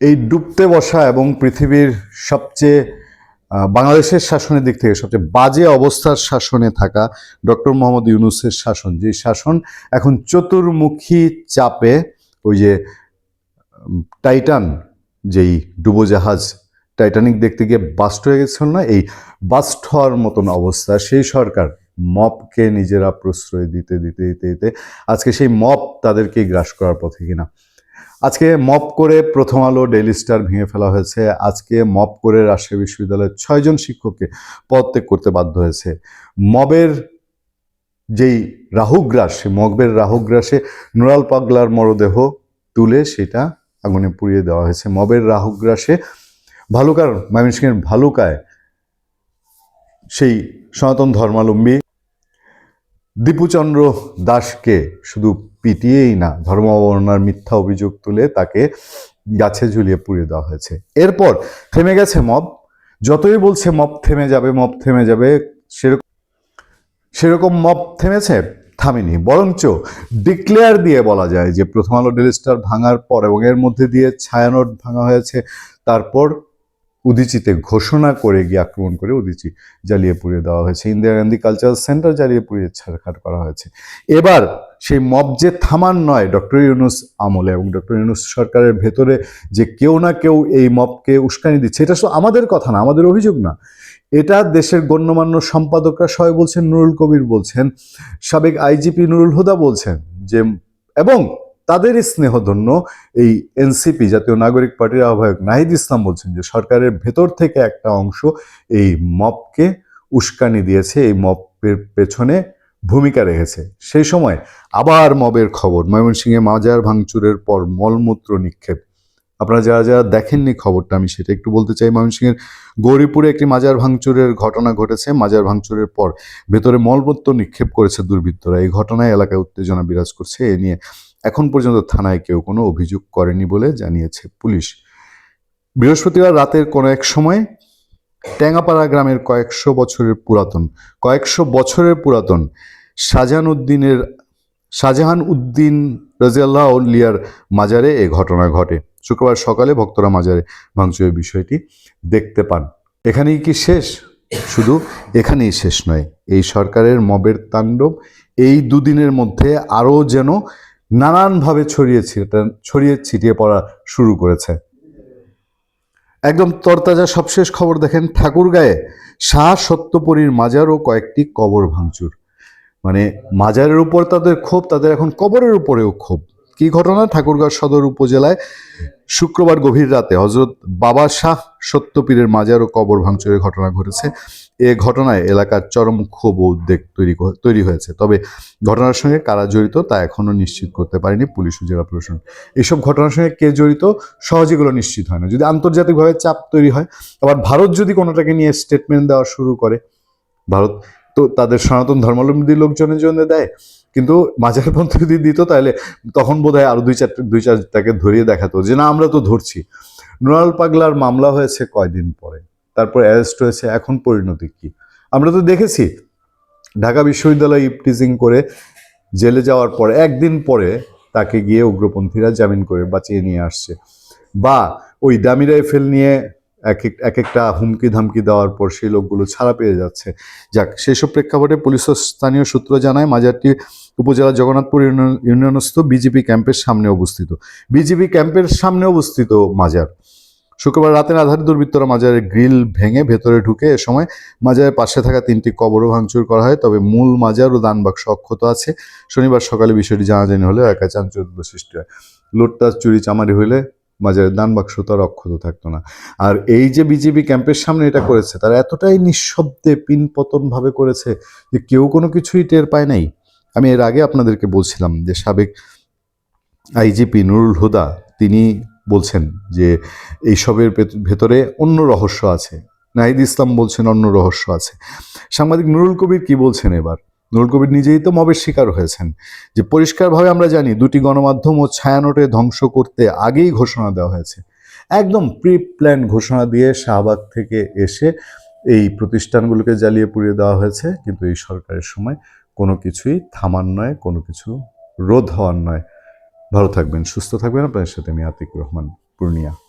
এই ডুবতে বসা এবং পৃথিবীর সবচেয়ে বাংলাদেশের শাসনের দিক থেকে সবচেয়ে বাজে অবস্থার শাসনে থাকা ডক্টর মোহাম্মদ ইউনুসের শাসন, যে শাসন এখন চতুর্মুখী চাপে ওই যে টাইটান, যেই ডুবোজাহাজ, টাইটানিক দেখতে গিয়ে বাস্ট হয়ে গেছিল না? এই বাস্ট হওয়ার মতন অবস্থা। সেই সরকার মপকে নিজেরা প্রশ্রয় দিতে দিতে দিতে দিতে আজকে সেই মপ তাদেরকেই গ্রাস করার পথে কিনা। আজকে মপ করে প্রথম আলো ডেইলি স্টার ভেঙে ফেলা হয়েছে। আজকে মপ করে রাজশাহী বিশ্ববিদ্যালয়ের ছয়জন শিক্ষককে পদত্যাগ করতে বাধ্য হয়েছে। মবের যেই রাহুগ্রাস মগবের রাহুগ্রাসে নুরাল পাগলার মরদেহ তুলে সেটা আগুনে পুড়িয়ে দেওয়া হয়েছে। মবের রাহুগ্রাসে ভালুকার ময়মনসিংহের ভালুকায় সেই সনাতন ধর্মাবলম্বী দীপুচন্দ্র দাসকে শুধু পিটিয়েই না ধর্ম অবমাননার মিথ্যা অভিযোগ তুলে তাকে গাছে ঝুলিয়ে পুড়িয়ে দেওয়া হয়েছে। এরপর থেমে গেছে মব। যতই বলছে মব থেমে যাবে, মব থেমে যাবে, সেরকম সেরকম মব থেমেছে, থামেনি। বরঞ্চ ডিক্লেয়ার দিয়ে বলা যায় যে প্রথম আলো ডেলি স্টার ভাঙার পর এবং এর মধ্যে দিয়ে ছায়ানট ভাঙা হয়েছে, তারপর উদিচিতে ঘোষণা করে গিয়ে আক্রমণ করে উদিচি জ্বালিয়ে পুড়িয়ে দেওয়া হয়েছে। ইন্দিরা গান্ধী কালচারাল সেন্টার জ্বালিয়ে পুড়িয়ে ছাড়খাট করা হয়েছে। এবার সেই মব যে থামান নয়, ডক্টর ইউনুস আমলে এবং ডক্টর ইউনুস সরকারের ভেতরে যে কেউ না কেউ এই মবকে উস্কানি দিচ্ছে, এটা শুধু আমাদের কথা না, আমাদের অভিযোগ না। এটা দেশের গণ্যমান্য সম্পাদকরা সবাই বলছেন, নুরুল কবির বলছেন, সাবেক আইজিপি নুরুল হুদা বলছেন যে, এবং তাদের স্নেহধন্য এই এনসিপি, জাতীয় নাগরিক পার্টির আহ্বায়ক নাহিদ ইসলাম বলছেন যে সরকারের ভেতর থেকে একটা অংশ এই মবকে উস্কানি দিয়েছে, এই মপের পেছনে ভূমিকা রেখেছে। সেই সময় আবার মবের খবর, ময়মনসিংহে মাজার ভাঙচুরের পর মলমূত্র নিক্ষেপ। আপনারা যারা যারা দেখেননি খবরটা, আমি সেটা একটু বলতে চাই। ময়মনসিংহের গৌরীপুরে একটি মাজার ভাঙচুরের ঘটনা ঘটেছে। মাজার ভাঙচুরের পর ভেতরে মলমূত্র নিক্ষেপ করেছে দুর্বৃত্তরা। এই ঘটনায় এলাকায় উত্তেজনা বিরাজ করছে। এ নিয়ে এখন পর্যন্ত থানায় কেউ কোনো অভিযোগ করেনি বলে জানিয়েছে পুলিশ। বৃহস্পতিবার রাতের কোনো এক সময় ট্যাঙ্গাপাড়া গ্রামের কয়েকশো বছরের পুরাতন, কয়েকশো বছরের পুরাতন শাহজাহান উদ্দিনের শাহজাহান উদ্দিন রাজিয়াল্লাহ লিয়ার মাজারে এ ঘটনা ঘটে। শুক্রবার সকালে ভক্তরা মাজারে ভাঙচুরের বিষয়টি দেখতে পান। এখানেই কি শেষ? শুধু এখানেই শেষ নয়, এই সরকারের মবের তাণ্ডব এই দুদিনের মধ্যে আরও যেন নানানভাবে ছড়িয়ে ছড়িয়ে ছিটিয়ে পড়া শুরু করেছে। একদম তরতাজা সবশেষ খবর দেখেন ঠাকুরগাঁয়ে শাহ সত্যপরীর মাজার ও কয়েকটি কবর ভাঙচুর। মানে মাজারের উপর তাদের ক্ষোভ, তাদের এখন কবরের উপরেও ক্ষোভ। কি ঘটনা? ঠাকুরগাঁও সদর উপজেলায় শুক্রবার গভীর রাতে হজরত বাবা শাহ সত্যপীরের মাজার ও কবর ভাঙচুরের ঘটনা ঘটেছে। এ ঘটনায় এলাকার চরম ক্ষোভ ও উদ্বেগ তৈরি তৈরি হয়েছে। তবে ঘটনার সঙ্গে কারা জড়িত তা এখনও নিশ্চিত করতে পারেনি পুলিশ ও জেলা প্রশাসন। এইসব ঘটনার সঙ্গে কে জড়িত সহজে এগুলো নিশ্চিত হয় না। যদি আন্তর্জাতিকভাবে চাপ তৈরি হয়, আবার ভারত যদি কোনোটাকে নিয়ে স্টেটমেন্ট দেওয়া শুরু করে, ভারত তো তাদের সনাতন ধর্মাবলম্বী লোকজনের জন্য দেয় কিন্তু মাঝের পন্থী যদি দিত তাহলে তখন বোধ হয় আরও দুই চারটে দুই চারটাকে ধরিয়ে দেখাতো যে, না, আমরা তো ধরছি। নুরাল পাগলার মামলা হয়েছে কয়দিন পরে? তারপর অ্যারেস্ট হয়েছে, এখন পরিণতি কি? আমরা তো দেখেছি, ঢাকা বিশ্ববিদ্যালয়ে ইপটিজিং করে জেলে যাওয়ার পর একদিন পরে তাকে গিয়ে উগ্রপন্থীরা জামিন করে বাঁচিয়ে নিয়ে আসছে। বা ওই দামি রাইফেল নিয়ে এক এক এক একটা হুমকি ধামকি দেওয়ার পর সেই লোকগুলো ছাড়া পেয়ে যাচ্ছে। যাক, সেসব প্রেক্ষাপটে পুলিশ স্থানীয় সূত্র জানায়, মাজারটি উপজেলা জগন্নাথপুর ইউনিয়ন- ইউনিয়নস্থ বিজেপি ক্যাম্পের সামনে অবস্থিত। বিজেপি ক্যাম্পের সামনে অবস্থিত মাজার। শুক্রবার রাতের আধারে দুর্বৃত্তরা মাজারের গ্রিল ভেঙে ভেতরে ঢুকে এ সময় মাজারের পাশে থাকা তিনটি কবরও ভাঙচুর করা হয়। তবে মূল মাজার ও দান বাক্স অক্ষত আছে। শনিবার সকালে বিষয়টি জানাজানি হলেও একা চাঞ্চল্য সৃষ্টি হয়। লুটতাজ চুরি চামারি হইলে মাজারের দান বাক্স তো আর অক্ষত থাকতো না। আর এই যে বিজেপি ক্যাম্পের সামনে এটা করেছে, তারা এতটাই নিঃশব্দে পিন পতন ভাবে করেছে যে কেউ কোনো কিছুই টের পায় নাই। আমি এর আগে আপনাদেরকে বলছিলাম যে সাবেক আইজিপি নুরুল হুদা, তিনি বলছেন যে এইসবের ভেত- ভেতরে অন্য রহস্য আছে। নাহিদ ইসলাম বলছেন অন্য রহস্য আছে। সাংবাদিক নুরুল কবির কি বলছেন এবার? নুরুল কবির নিজেই তো মবের শিকার হয়েছেন। যে পরিষ্কারভাবে আমরা জানি দুটি গণমাধ্যম ও ছায়ানোটে ধ্বংস করতে আগেই ঘোষণা দেওয়া হয়েছে। একদম প্রি প্ল্যান ঘোষণা দিয়ে শাহবাগ থেকে এসে এই প্রতিষ্ঠানগুলোকে জ্বালিয়ে পুড়িয়ে দেওয়া হয়েছে। কিন্তু এই সরকারের সময় কোনো কিছুই থামার নয়, কোনো কিছু রোধ হওয়ার নয়। ভালো থাকবেন, সুস্থ থাকবেন। আপনাদের সাথে আমি আতিক রহমান, পূর্ণিয়া।